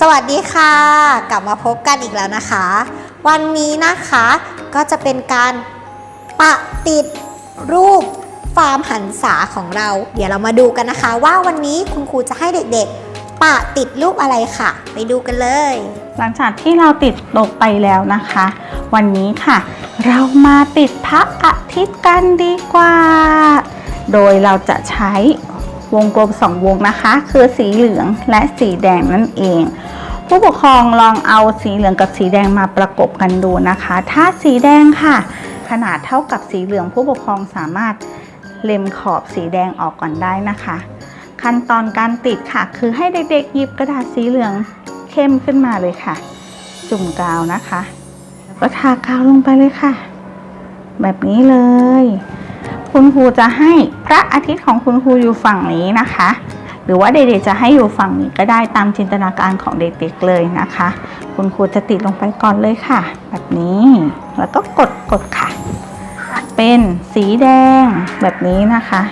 สวัสดีค่ะ กลับมาพบกันอีกแล้วนะคะ วันนี้นะคะก็จะเป็นการปะติดรูปฟาร์มหันษาของเรา เดี๋ยวเรามาดูกันนะคะ ว่าวันนี้คุณครูจะให้เด็กๆ ปะติดรูปอะไรค่ะ ไปดูกันเลย หลังจากที่เราติดตกไปแล้วนะคะ วันนี้ค่ะ เรามาติดพระอาทิตย์กันดีกว่า โดยเราจะใช้วงกลมสองวงนะคะ คือสีเหลืองและสีแดงนั่นเอง ผู้ปกครองลองเอาสีเหลืองกับสีแดงมาประกบกันดูนะคะ ถ้าสีแดงค่ะ ขนาดเท่ากับสีเหลืองผู้ปกครองสามารถเล็มขอบสีแดงออกก่อนได้นะคะ ขั้นตอนการติดค่ะ คือให้เด็กๆหยิบกระดาษสีเหลืองเข้มขึ้นมาเลยค่ะ จุ่มกาวนะคะแล้วก็ทากาวลงไปเลยค่ะ แบบนี้เลย คุณครูจะให้พระอาทิตย์ของคุณครูอยู่ฝั่งนี้นะคะ หรือว่าเด็กๆจะให้อยู่ฝั่งนี้ก็ได้ตามจินตนาการของเด็กๆเลยนะคะ คุณครูจะติดลงไปก่อนเลยค่ะ แบบนี้แล้วก็กดกดค่ะ เป็นสีแดงแบบนี้นะคะ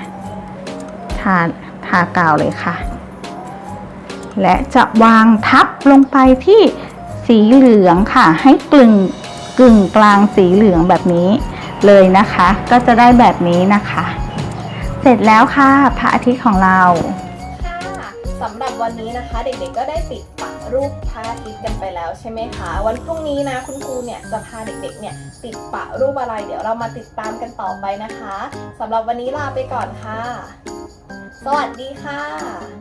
ทา ทากาวเลยค่ะ และจะวางทับลงไปที่สีเหลืองค่ะ ให้กลึงกึ่งกลางสีเหลืองแบบนี้เลยนะคะ ก็จะได้แบบนี้นะคะ เสร็จแล้วค่ะพระอาทิตย์ของเราสำหรับวันนี้นะคะ เด็กๆก็ได้ติดปักรูปพระอาทิตย์กันไปแล้วใช่ไหมคะ วันพรุ่งนี้นะคุณครูเนี่ยจะพาเด็กๆเนี่ยติดปะรูปอะไร เดี๋ยวเรามาติดตามกันต่อไปนะคะสำหรับวันนี้ลาไปก่อนค่ะ สวัสดีค่ะ